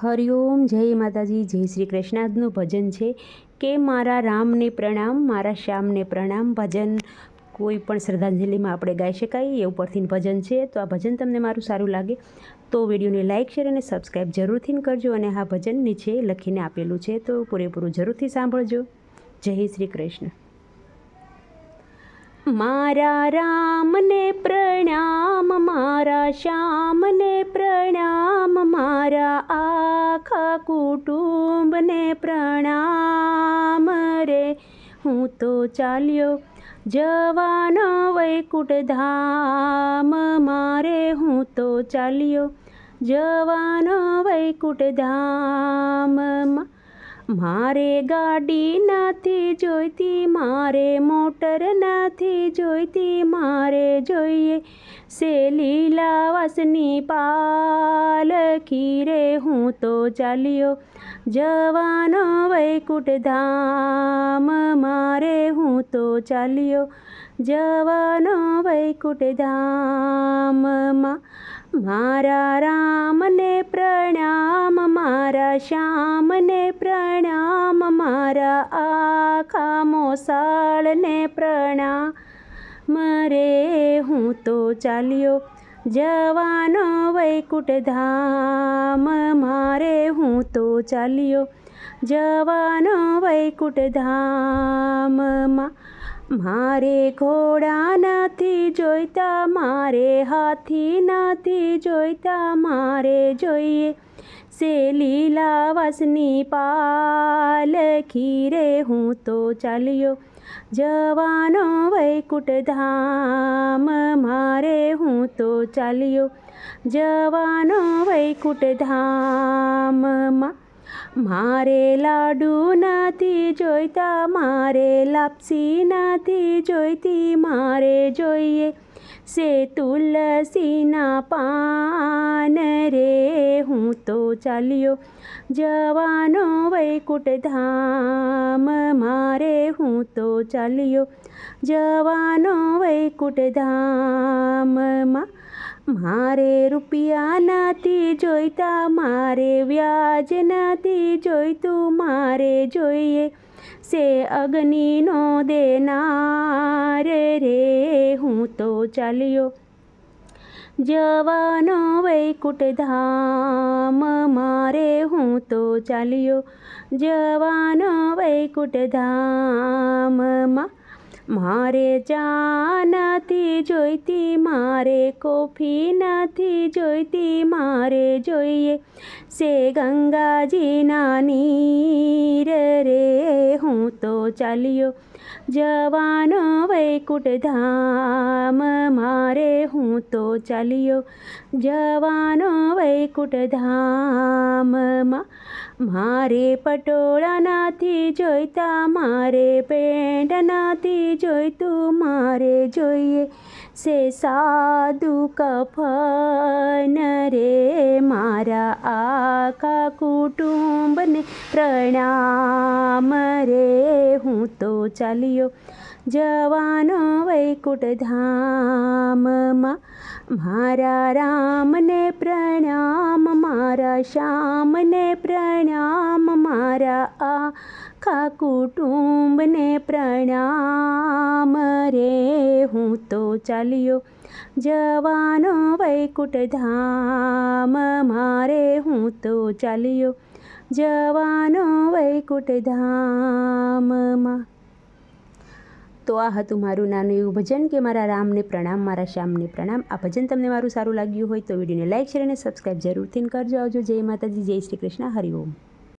હરિઓમ જય માતાજી, જય શ્રી કૃષ્ણાજનું ભજન છે કે મારા રામને પ્રણામ, મારા શ્યામને પ્રણામ ભજન. કોઈ પણ શ્રદ્ધાંજલિમાં આપણે ગાઈ શકાય એ ઉપરથી ભજન છે. તો આ ભજન તમને મારું સારું લાગે તો વિડીયોને લાઇક શેર અને સબસ્ક્રાઈબ જરૂરથી કરજો અને આ ભજન નીચે લખીને આપેલું છે તો પૂરેપૂરું જરૂરથી સાંભળજો. જય શ્રી કૃષ્ણ. મારા રામને પ્રણામ, મારા શ્યામને પ્રણામ. મારા આખા કુટુંબને પ્રણામ રે. હું તો ચાલ્યો જવાનો વૈકુટ ધામ મારે. હું તો ચાલ્યો જવાનો વૈકુટ ધામમાં મારે ગાડી નથી જોઈતી, મારે મોટર નથી જોઈતી, મારે જોઈએ સે લીલાવાસની પાલખી રે. હું તો ચાલ્યો જવાનો વૈકુંઠ ધામ, મારે હું તો ચાલ્યો જવાનો વૈકુંઠ ધામમાં મારા રામને પ્રણામ, મારા શ્યામને પ્રણામ, મારા આખા મોસાળને પ્રણામ. મરે હું તો ચાલ્યો જવાનો વૈકુંઠ ધામ, મારે હું તો ચાલ્યો. જવાનો વૈકુંઠ ધામમાં મારે ઘોડા નથી જોઈતા, મારે હાથી નથી જોઈતા, મારે જોઈએ સે લીલાવાસની પાલ, ખીરે હું તો ચાલ્યો. જવાનો વૈકુંઠ ધામ, મારે હું તો ચાલ્યો. જવાનો વૈકુંઠ ધામમાં મારે લાડુ નથી જોઈતા, મારે લાપસી નથી જોઈતી, મારે જોઈએ. સે તુલસીના પાન રે હું તો ચાલ્યો જવાનો વૈકુંઠ ધામ મારે હું તો ચાલ્યો જવાનો વૈકુંઠ ધામમાં મારે રૂપિયા નથી જોઈતા મારે વ્યાજ નથી જોઈતું મારે જોઈએ સે અગ્નિનો દેનાર રે હું તો ચાલ્યો જવાનો વૈકુટ ધામ મારે હું તો ચાલ્યો જવાનો વૈકુટ ધામમાં મારે નથી જોઈતી મારે કોફી નથી જોઈતી મારે જોઈએ સે ગંગાજીના નીર રે હું તો ચાલ્યો જવાનો વૈકુંઠ ધામ મારે હું તો ચાલ્યો જવાનો વૈકુંઠ ધામમાં મારે પટોળા નથી જોઈતા મારે પેન્ટ નથી જોઈતું મારે જોઈએ સે સાધુ કફન રે મારા આખા કુટુંબને પ્રણામ રે. હું તો ચાલ્યો જવાનો વૈકુંઠ ધામમાં. મારા રામને પ્રણામ, મારા શ્યામને પ્રણામ, મારા આખા કુટુંબને પ્રણામ રે, હું તો ચાલ્યો જવાનો વૈકુટ ધામ, મારે હું તો ચાલ્યો જવાનો વૈકુટ ધામમાં. તો આ હતું મારું નાનું એવું ભજન કે મારા રામને પ્રણામ, મારા શ્યામને પ્રણામ. આ ભજન તમને મારું સારું લાગ્યું હોય તો વિડીયોને લાઇક શેર અને સબસ્ક્રાઈબ જરૂરથી કરજો. આવજો જય માતાજી, જય શ્રી કૃષ્ણ. હરિઓમ